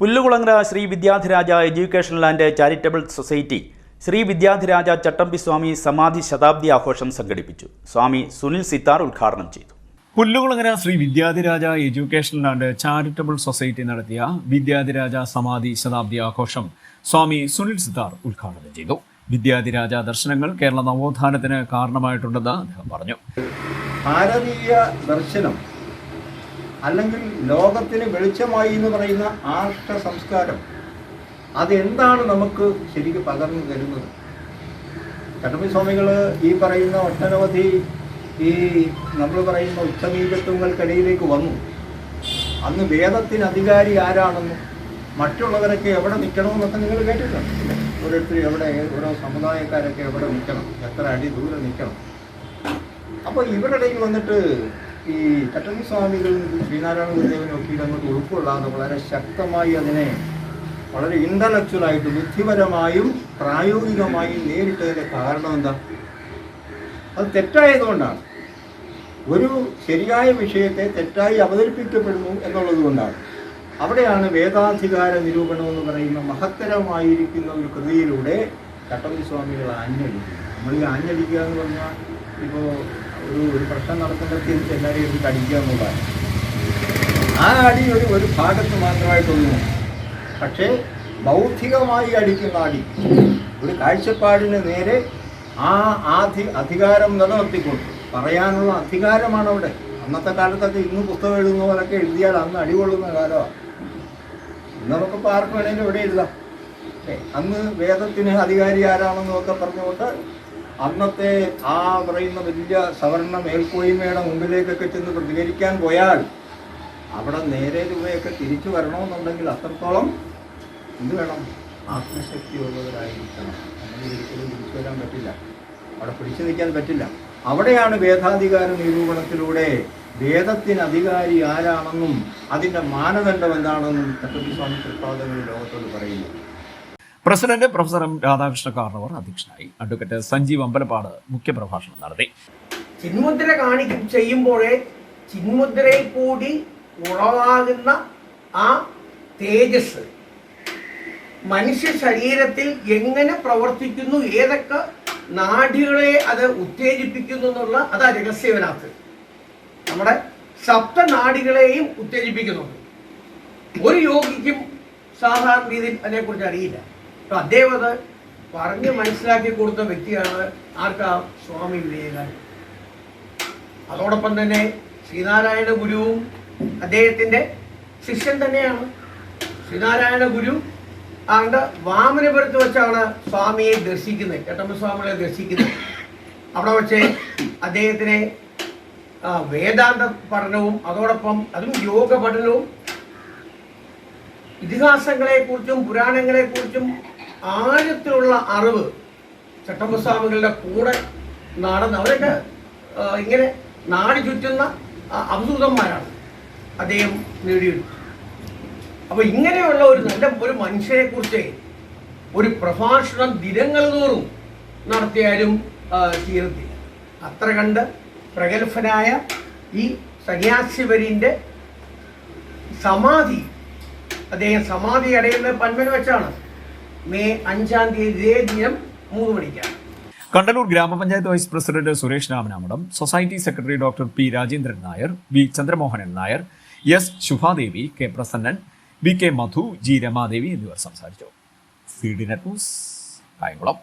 Pullukulangara Shri Vidyadhiraja educational and charitable society Shri Vidyadhiraja Chattampi Swami സമാധി ശതാബ്ദി ആഘോഷം സംഘടിപ്പിച്ചു. സ്വാമി സുനിൽ സിത്താർ ഉദ്ഘാടനം ചെയ്തു. Pullukulangara Shri Vidyadhiraja educational and charitable society നടത്തിയ വിദ്യാധിരാജ സമാധി ശതാബ്ദി ആഘോഷം സ്വാമി സുനിൽ സിത്താർ ഉദ്ഘാടനം ചെയ്തു. വിദ്യാധിരാജ ദർശനങ്ങൾ കേരള നവോത്ഥാനത്തിന് കാരണമായിട്ടുണ്ടെന്ന് അദ്ദേഹം പറഞ്ഞു. ഭാരതീയ ദർശനം അല്ലെങ്കിൽ ലോകത്തിന് വെളിച്ചമായി എന്ന് പറയുന്ന ആർഷ സംസ്കാരം അതെന്താണ് നമുക്ക് ശരിക്കും പകർന്നു തരുന്നത്? ചട്ടമ്പി സ്വാമികൾ ഈ പറയുന്ന ഒട്ടനവധി ഈ നമ്മൾ പറയുന്ന ഉച്ചനീചത്വങ്ങൾക്കിടയിലേക്ക് വന്നു. അന്ന് വേദത്തിന് അധികാരി ആരാണെന്നും മറ്റുള്ളവരൊക്കെ എവിടെ നിൽക്കണമെന്നൊക്കെ നിങ്ങൾ കേട്ടിട്ടുണ്ട്. ഓരോരുത്തരും എവിടെ ഓരോ സമുദായക്കാരൊക്കെ എവിടെ നിൽക്കണം? എത്ര അടി ദൂരെ നിൽക്കണം? അപ്പോൾ ഇവരുടെ വന്നിട്ട് ഈ ചട്ടമ്പി സ്വാമികളും ശ്രീനാരായണ ഗുരുദേവനും ഒക്കെ ഉൾക്കൊള്ളാതെ വളരെ ശക്തമായി അതിനെ വളരെ ഇന്റലക്ച്വലായിട്ട് ബുദ്ധിപരമായും പ്രായോഗികമായും നേരിട്ടതിന്റെ കാരണം എന്താ? അത് തെറ്റായതുകൊണ്ടാണ്. ഒരു ശരിയായ വിഷയത്തെ തെറ്റായി അവതരിപ്പിക്കപ്പെടുന്നു എന്നുള്ളത് കൊണ്ടാണ്. അവിടെയാണ് വേദാധികാര നിരൂപണം എന്ന് പറയുന്ന മഹത്തരമായിരിക്കുന്ന ഒരു കൃതിയിലൂടെ കട്ടമ്പി സ്വാമികൾ ആഞ്ഞടിക്കുക നമ്മൾ ഈ ആഞ്ഞടിക്കുക എന്ന് പറഞ്ഞാൽ ഇപ്പോൾ ഒരു ഒരു പ്രശ്നം നടക്കുമ്പോൾ തിരിച്ച് എല്ലാവരെയും എനിക്ക് അടിക്കുക എന്നുള്ളതാണ്. ആ അടി ഒരു ഒരു ഭാഗത്ത് മാത്രമായിട്ടൊന്നും പക്ഷേ ബൗദ്ധികമായി അടിക്കുന്ന അടി ഒരു കാഴ്ചപ്പാടിന് നേരെ ആ ആധി അധികാരം നിലനിർത്തിക്കൊണ്ട് പറയാനുള്ള അധികാരമാണ് അവിടെ അന്നത്തെ കാലത്തൊക്കെ ഇന്ന് പുസ്തകം എഴുതുന്ന പോലൊക്കെ എഴുതിയാൽ അന്ന് അടികൊള്ളുന്ന കാലമാണ്. ഇന്ന് നമുക്കിപ്പോൾ ആർക്ക് വേണമെങ്കിലും ഇവിടെ എഴുതാം അന്ന് വേദത്തിന് അധികാരി ആരാണെന്നൊക്കെ പറഞ്ഞുകൊണ്ട് അന്നത്തെ ആ പറയുന്ന വലിയ സവർണ മേൽക്കോയ്മയുടെ മുമ്പിലേക്കൊക്കെ ചെന്ന് പ്രതികരിക്കാൻ പോയാൽ അവിടെ നേരെ രൂപയൊക്കെ തിരിച്ചു വരണമെന്നുണ്ടെങ്കിൽ അത്രത്തോളം എന്ത് വേണം. ആത്മശക്തി ഉള്ളവരായിരിക്കണം. നമ്മൾ ഒരിക്കലും തിരിച്ചു വരാൻ പറ്റില്ല. അവിടെ പിടിച്ചു നിൽക്കാൻ പറ്റില്ല. അവിടെയാണ് വേദാധികാര നിരൂപണത്തിലൂടെ വേദത്തിന് അധികാരി ആരാണെന്നും അതിന്റെ മാനദണ്ഡം എന്താണെന്നും തട്ടപ്പി സ്വാമി പ്രസാദങ്ങൾ ലോകത്തോട് പറയുന്നു. President professor M Radhakrishna Karnavar അധ്യക്ഷനായി അഡ്വക്കേറ്റ് സഞ്ജീവ് അമ്പലപ്പാട് മുഖ്യപ്രഭാഷണം നടത്തി. ചിന്മുദ്ര കാണിക്കും ചെയ്യുമ്പോഴേ ചിന്മുദ്രയിൽ കൂടി ഉളവാകുന്ന ആ തേജസ്. മനുഷ്യ ശരീരത്തിൽ എങ്ങനെ പ്രവർത്തിക്കുന്നു ഏതൊക്കെ നാഡികളെ അത് ഉത്തേജിപ്പിക്കുന്നു എന്നുള്ള അതാ രഹസ്യവനാത്ത്. നമ്മുടെ സപ്തനാഡികളെയും ഉത്തേജിപ്പിക്കുന്നുണ്ട്. ഒരു യോഗിക്കും സാധാരണ രീതിയിൽ അതിനെക്കുറിച്ച് അറിയില്ല. അപ്പൊ അദ്ദേഹം അത് പറഞ്ഞ് മനസ്സിലാക്കി കൊടുത്ത വ്യക്തിയാണ് ആർക്കാ സ്വാമി വിവേകാനന്ദൻ. അതോടൊപ്പം തന്നെ ശ്രീനാരായണ ഗുരുവും അദ്ദേഹത്തിന്റെ ശിഷ്യൻ തന്നെയാണ്. ശ്രീനാരായണ ഗുരു ആണ്ട് വാമനപുരത്ത് വെച്ചാണ് സ്വാമിയെ ദർശിക്കുന്നത്. ചട്ടമ്പ സ്വാമികളെ ദർശിക്കുന്നത്. അവിടെ വെച്ച് അദ്ദേഹത്തിനെ വേദാന്ത പഠനവും അതോടൊപ്പം അതും യോഗ പഠനവും ഇതിഹാസങ്ങളെ കുറിച്ചും പുരാണങ്ങളെ പുരാണങ്ങളെക്കുറിച്ചും ആഴത്തിലുള്ള അറിവ് ചട്ടമ്പസ്വാമികളുടെ കൂടെ നടന്ന് അവരൊക്കെ ഇങ്ങനെ നാടി ചുറ്റുന്ന അവധൂതന്മാരാണ് അദ്ദേഹം നേടിയെടുത്തു. അപ്പൊ ഇങ്ങനെയുള്ള ഒരു നല്ല ഒരു മനുഷ്യരെ കുറിച്ച് ഒരു പ്രഭാഷണം ദിനങ്ങൾ തോറും നടത്തിയാലും തീരത്തില്ല. അത്ര കണ്ട് പ്രഗത്ഭനായ ഈ സന്യാസിവരിന്റെ സമാധി അദ്ദേഹം സമാധി അടയുന്ന പന്മന വെച്ചാണ്. മെയ് അഞ്ചാം തീയതി ഇതേ ദിനം മൂന്ന് മണിക്കാണ്. കണ്ടലൂർ ഗ്രാമപഞ്ചായത്ത് vice president Suresh Ramanamadam society secretary doctor P Rajendran Nair V Chandramohanan Nair S Subhadevi K Prasannan V K Madhu G Ramadevi എന്നിവർ സംസാരിച്ചു. C D net news Kayamkulam.